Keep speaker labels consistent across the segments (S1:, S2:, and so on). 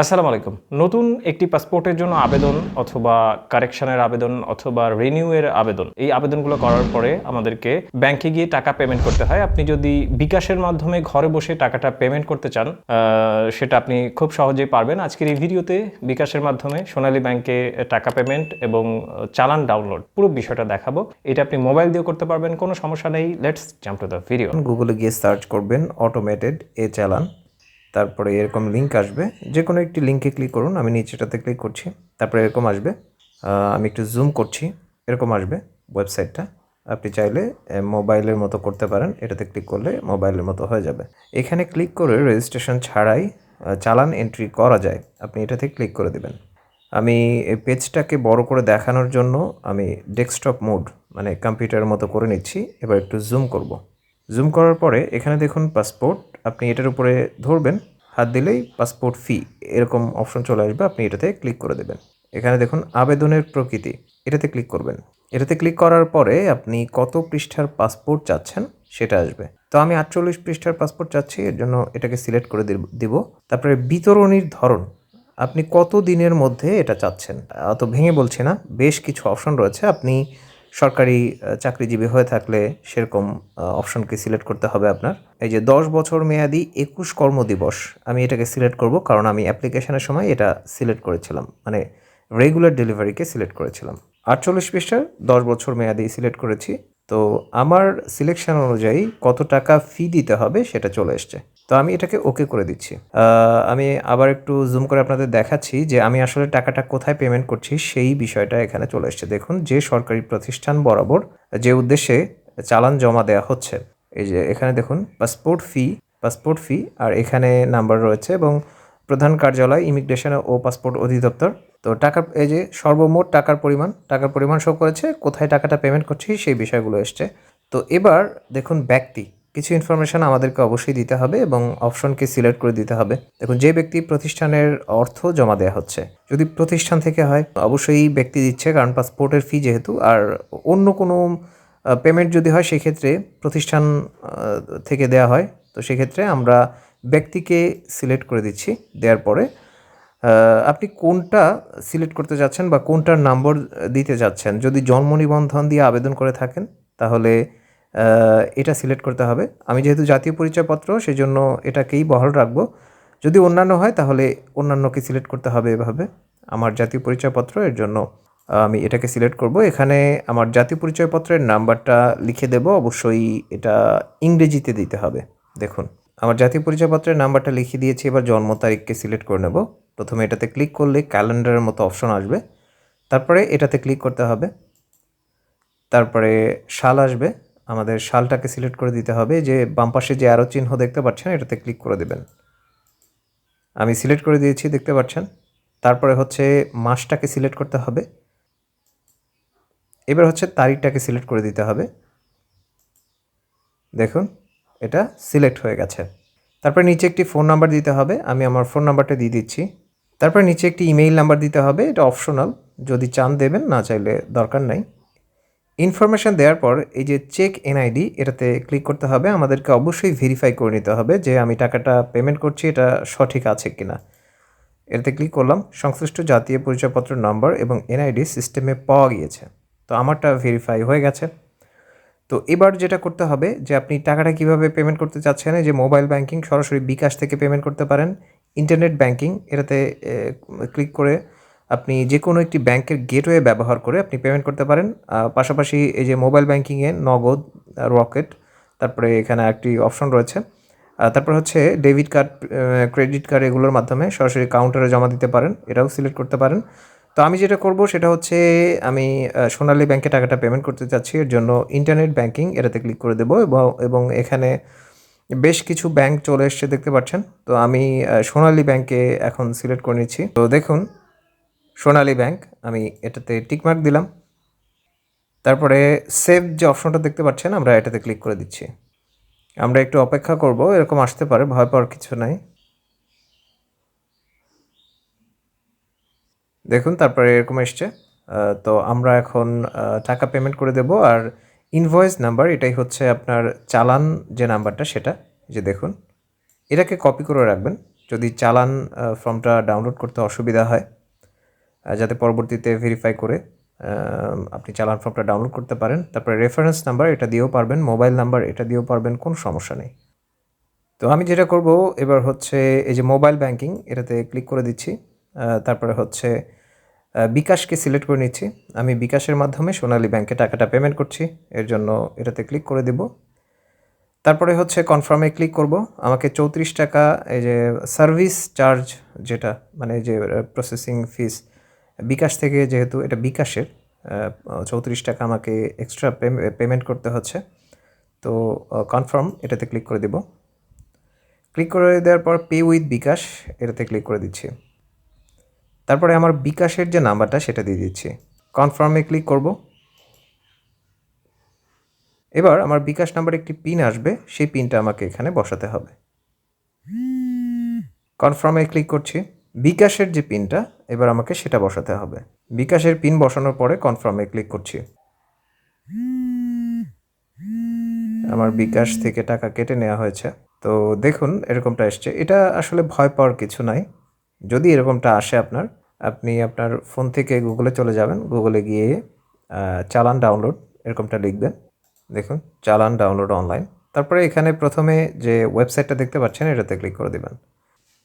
S1: আসসালামু আলাইকুম। নতুন একটি পাসপোর্টের জন্য আবেদন অথবা কারেকশনের আবেদন অথবা রিনিউয়ের আবেদন, এই আবেদনগুলো করার পরে আমাদেরকে ব্যাংকে গিয়ে টাকা পেমেন্ট করতে হয়। আপনি যদি বিকাশের মাধ্যমে ঘরে বসে টাকাটা পেমেন্ট করতে চান সেটা আপনি খুব সহজেই পারবেন। আজকের এই ভিডিওতে বিকাশের মাধ্যমে সোনালী ব্যাংকে টাকা পেমেন্ট এবং চালান ডাউনলোড পুরো বিষয়টা দেখাবো। এটা আপনি মোবাইল দিয়ে করতে পারবেন, কোনো সমস্যা নেই। Let's jump to the video
S2: গুগলে গিয়ে সার্চ করবেন অটোমেটেড এ চালান। তারপরে এরকম লিঙ্ক আসবে। যে কোনো একটি লিঙ্কে ক্লিক করুন, আমি নিচেটাতে ক্লিক করছি, তারপরে এরকম আসবে। আমি একটু জুম করছি, এরকম আসবে ওয়েবসাইটটা আপনি চাইলে মোবাইলের মতো করতে পারেন, এটাতে ক্লিক করলে মোবাইলের মতো হয়ে যাবে। এখানে ক্লিক করে রেজিস্ট্রেশন ছাড়াই চালান এন্ট্রি করা যায়। আপনি এটাতে ক্লিক করে দেবেন। আমি এই পেজটাকে বড় করে দেখানোর জন্য আমি ডেস্কটপ মোড মানে কম্পিউটারের মতো করে নিচ্ছি। এবার একটু জুম করব। জুম করার পরে এখানে দেখুন পাসপোর্ট আপনি এটার উপরে ধরবেন, হাত দিলেই পাসপোর্ট ফি এরকম অপশন চলে আসবে, আপনি এটাতে ক্লিক করে দেবেন। এখানে দেখুন, আবেদনের প্রকৃতি, এটাতে ক্লিক করবেন। এটাতে ক্লিক করার পরে আপনি কত পৃষ্ঠার পাসপোর্ট চাচ্ছেন সেটা আসবে। তো আমি আটচল্লিশ পৃষ্ঠার পাসপোর্ট চাচ্ছি, এর জন্য এটাকে সিলেক্ট করে দিব- তারপরে বিতরণীর ধরন, আপনি কত দিনের মধ্যে এটা চাচ্ছেন? অত ভেঙে বলছি না, বেশ কিছু অপশন রয়েছে। আপনি সরকারি চাকরিজীবী হয়ে থাকলে সেরকম অপশনকে সিলেক্ট করতে হবে আপনার? এই যে দশ বছর মেয়াদি একুশ কর্মদিবস, আমি এটাকে সিলেক্ট করব কারণ আমি অ্যাপ্লিকেশনের সময় এটা সিলেক্ট করেছিলাম। মানে রেগুলার ডেলিভারিকে সিলেক্ট করেছিলাম। আটচল্লিশ পৃষ্ঠার দশ বছর মেয়াদি সিলেক্ট করেছি। তো আমার সিলেকশন অনুযায়ী কত টাকা ফি দিতে হবে সেটা চলে এসছে। তো আমি এটাকে ওকে করে দিচ্ছি। আমি আবার একটু জুম করে আপনাদের দেখাচ্ছি যে আমি আসলে টাকাটা কোথায় পেমেন্ট করছি সেই বিষয়টা এখানে চলে এসছে। দেখুন, যে সরকারি প্রতিষ্ঠান বরাবর যে উদ্দেশ্যে চালান জমা দেওয়া হচ্ছে, এই যে এখানে দেখুন পাসপোর্ট ফি পাসপোর্ট ফি আর এখানে নাম্বার রয়েছে এবং প্রধান কার্যালয়, ইমিগ্রেশন ও পাসপোর্ট অধিদপ্তর। তো টাকার এই যে সর্বমোট টাকার পরিমাণ টাকার পরিমাণ শো করেছে, কোথায় টাকাটা পেমেন্ট করছি, সেই বিষয়গুলো এসছে। তো এবার দেখুন ব্যক্তি, কিছু ইনফরমেশন আমাদেরকে অবশ্যই দিতে হবে এবং অপশনকে সিলেক্ট করে দিতে হবে। দেখুন, যে ব্যক্তি প্রতিষ্ঠানের অর্থ জমা দেওয়া হচ্ছে, যদি প্রতিষ্ঠান থেকে হয়, অবশ্যই ব্যক্তি দিচ্ছে, কারণ পাসপোর্টের ফি যেহেতু, আর অন্য কোনো পেমেন্ট যদি হয়, সেক্ষেত্রে প্রতিষ্ঠান থেকে দেওয়া হয়। তো সেক্ষেত্রে আমরা ব্যক্তিকে সিলেক্ট করে দিচ্ছি দেওয়ার পরে আপনি কোনটা সিলেক্ট করতে যাচ্ছেন বা কোনটার নম্বর দিতে যাচ্ছেন? যদি জন্ম নিবন্ধন দিয়ে আবেদন করে থাকেন, তাহলে এটা সিলেক্ট করতে হবে। আমি যেহেতু জাতীয় পরিচয়পত্র, সেজন্য এটাকেই বহাল রাখব। যদি অন্যান্য হয়, তাহলে অন্যান্যকে সিলেক্ট করতে হবে এভাবে। আমার জাতীয় পরিচয়পত্র, এর জন্য আমি এটাকে সিলেক্ট করব। এখানে আমার জাতীয় পরিচয়পত্রের নাম্বারটা লিখে দেব। অবশ্যই এটা ইংরেজিতে দিতে হবে। দেখুন। আমার জাতীয় পরিচয়পত্রের নাম্বারটা লিখে দিয়েছি, এবার জন্ম তারিখকে সিলেক্ট করে নেব। প্রথমে এটাতে ক্লিক করলে ক্যালেন্ডারের মতো অপশন আসবে। তারপরে এটাতে ক্লিক করতে হবে। তারপরে শাল আসবে। আমাদের শালটাকে সিলেক্ট করে দিতে হবে যে বাম পাশে যে আরও চিহ্ন দেখতে পাচ্ছেন, এটাতে ক্লিক করে দেবেন। আমি সিলেক্ট করে দিয়েছি, দেখতে পাচ্ছেন? তারপরে হচ্ছে মাসটাকে সিলেক্ট করতে হবে। এবার হচ্ছে তারিখটাকে সিলেক্ট করে দিতে হবে। দেখুন এটা সিলেক্ট হয়ে গেছে। তারপরে নিচে একটি ফোন নাম্বার দিতে হবে, আমি আমার ফোন নাম্বারটা দিয়ে দিচ্ছি। তারপরে নিচে একটি ইমেইল নাম্বার দিতে হবে, এটা অপশনাল যদি চান দেবেন, না চাইলে দরকার নাই। ইনফরমেশন দেওয়ার পর এই যে চেক এনআইডি এটাতে ক্লিক করতে হবে, আমাদেরকে অবশ্যই ভেরিফাই করে নিতে হবে যে আমি টাকাটা পেমেন্ট করছি, এটা সঠিক আছে কিনা। এটাতে ক্লিক করলাম, সংশ্লিষ্ট জাতীয় পরিচয়পত্র নম্বর এবং এনআইডি সিস্টেমে পাওয়া গিয়েছে। তো আমারটা ভেরিফাই হয়ে গেছে। তো এবার যেটা করতে হবে যে আপনি টাকাটা কীভাবে পেমেন্ট করতে চাচ্ছেন যে মোবাইল ব্যাংকিং সরাসরি বিকাশ থেকে পেমেন্ট করতে পারেন ইন্টারনেট ব্যাংকিং এটাতে ক্লিক করে আপনি যে কোনো একটি ব্যাংকের গেটওয়ে ব্যবহার করে আপনি পেমেন্ট করতে পারেন। পাশাপাশি এই যে মোবাইল ব্যাংকিংয়ে নগদ রকেট তারপরে এখানে একটি অপশন রয়েছে। তারপর হচ্ছে ডেবিট কার্ড ক্রেডিট কার্ড এগুলোর মাধ্যমে সরাসরি কাউন্টারে জমা দিতে পারেন, এটাও সিলেক্ট করতে পারেন। তো আমি যেটা করব সেটা হচ্ছে আমি সোনালী ব্যাংকে টাকাটা পেমেন্ট করতে চাচ্ছি। এর জন্য ইন্টারনেট ব্যাংকিং এটাতে ক্লিক করে দেবো এবং এখানে বেশ কিছু ব্যাংক চলে এসছে, দেখতে পাচ্ছেন? তো আমি সোনালী ব্যাংকে এখন সিলেক্ট করে নিচ্ছি। তো দেখুন, সোনালী ব্যাংক, আমি এটাতে টিকমার্ক দিলাম। তারপরে সেভ যে অপশনটা দেখতে পাচ্ছেন, আমরা এটাতে ক্লিক করে দিচ্ছি। আমরা একটু অপেক্ষা করব, এরকম আসতে পারে, ভয় পাওয়ার কিছু নাই। দেখুন, তারপরে এরকম এসছে। তো আমরা এখন টাকা পেমেন্ট করে দেব। আর ইনভয়েস নাম্বার এটাই হচ্ছে আপনার চালান যে নাম্বারটা, সেটা যে দেখুন। এটাকে কপি করে রাখবেন। যদি চালান ফর্মটা ডাউনলোড করতে অসুবিধা হয় যাতে পরবর্তীতে ভেরিফাই করে আপনি চালান ফর্মটা ডাউনলোড করতে পারেন। তারপরে রেফারেন্স নাম্বার এটা দিয়েও পারবেন। মোবাইল নাম্বার এটা দিয়েও পারবেন। কোনো সমস্যা নেই। তো আমি যেটা করব, এবার হচ্ছে এই যে মোবাইল ব্যাংকিং এটাতে ক্লিক করে দিচ্ছি। তারপরে হচ্ছে বিকাশকে সিলেক্ট করে নিচ্ছি। আমি বিকাশের মাধ্যমে সোনালী ব্যাংকে টাকাটা পেমেন্ট করছি। এর জন্য এটাতে ক্লিক করে দেব। তারপরে হচ্ছে কনফার্মে ক্লিক করব। আমাকে চৌত্রিশ টাকা এই যে সার্ভিস চার্জ যেটা মানে যে প্রসেসিং ফিস বিকাশ থেকে যেহেতু এটা বিকাশের চৌত্রিশ টাকা আমাকে এক্সট্রা পেমেন্ট করতে হচ্ছে। তো কনফার্ম এটাতে ক্লিক করে দেব। ক্লিক করে দেওয়ার পর পে উইথ বিকাশ এটাতে ক্লিক করে দিচ্ছি। তারপরে আমার বিকাশের যে নাম্বারটা সেটা দিয়ে দিচ্ছি। কনফার্মে ক্লিক করব। এবার আমার বিকাশ নাম্বার একটি পিন আসবে, সেই পিনটা আমাকে এখানে বসাতে হবে। কনফার্মে ক্লিক করছি। বিকাশের যে পিনটা এবার আমাকে সেটা বসাতে হবে। বিকাশের পিন বসানোর পরে কনফার্মে ক্লিক করছি। আমার বিকাশ থেকে টাকা কেটে নেওয়া হয়েছে। তো দেখুন, এরকমটা এসছে। এটা আসলে ভয় পাওয়ার কিছু নাই। যদি এরকমটা আসে আপনার, আপনি আপনার ফোন থেকে গুগলে চলে যাবেন। গুগলে গিয়ে চালান ডাউনলোড এরকমটা লিখবেন। দেখুন, চালান ডাউনলোড অনলাইন তারপরে এখানে প্রথমে যে ওয়েবসাইটটা দেখতে পাচ্ছেন, এটাতে ক্লিক করে দেবেন।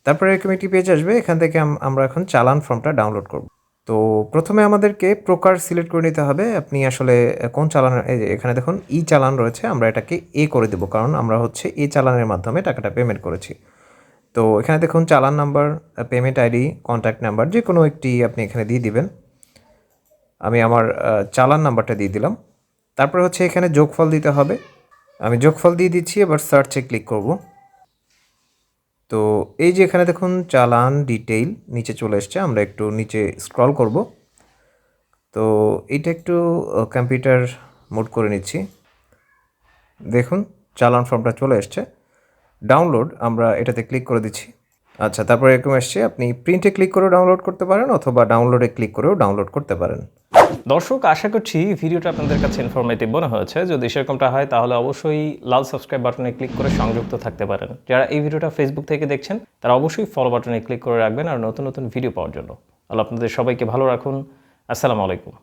S2: তারপরে এরকম একটি পেজ আসবে। এখান থেকে আমরা এখন চালান ফর্মটা ডাউনলোড করব। তো প্রথমে আমাদেরকে প্রকার সিলেক্ট করে নিতে হবে। আপনি আসলে কোন চালান এখানে দেখুন, ই চালান রয়েছে। আমরা এটাকে এ করে দেবো। কারণ আমরা হচ্ছে এ চালানের মাধ্যমে টাকাটা পেমেন্ট করেছি। তো এখানে দেখুন challan number payment ID contact number যে কোনো একটি আপনি এখানে দিয়ে দিবেন। আমি আমার চালান নাম্বারটা দিয়ে দিলাম। তারপরে হচ্ছে এখানে যোগফল দিতে হবে। আমি যোগফল দিয়ে দিচ্ছি, এবার সার্চে ক্লিক করব। তো এই যে এখানে দেখুন চালান ডিটেইল নিচে চলে এসছে, আমরা একটু নিচে স্ক্রল করব। তো এইটা একটু কম্পিউটার মোড করে নিচ্ছি। দেখুন, চালান ফর্মটা চলে এসছে। ডাউনলোড আমরা এটাতে ক্লিক করে দিচ্ছি। আচ্ছা তারপরে এরকম এসছে আপনি প্রিন্টে ক্লিক করেও ডাউনলোড করতে পারেন অথবা ডাউনলোডে ক্লিক করেও ডাউনলোড করতে পারেন।
S1: দর্শক, আশা করছি ভিডিওটা আপনাদের কাছে ইনফরমেটিভ মনে হয়েছে। যদি সেরকমটা হয়, তাহলে অবশ্যই লাল সাবস্ক্রাইব বাটনে ক্লিক করে সংযুক্ত থাকতে পারেন। যারা এই ভিডিওটা ফেসবুক থেকে দেখছেন, তারা অবশ্যই ফলো বাটনে ক্লিক করে রাখবেন আর নতুন নতুন ভিডিও পাওয়ার জন্য। আল্লাহ আপনাদের সবাইকে ভালো রাখুন। আসসালামু আলাইকুম।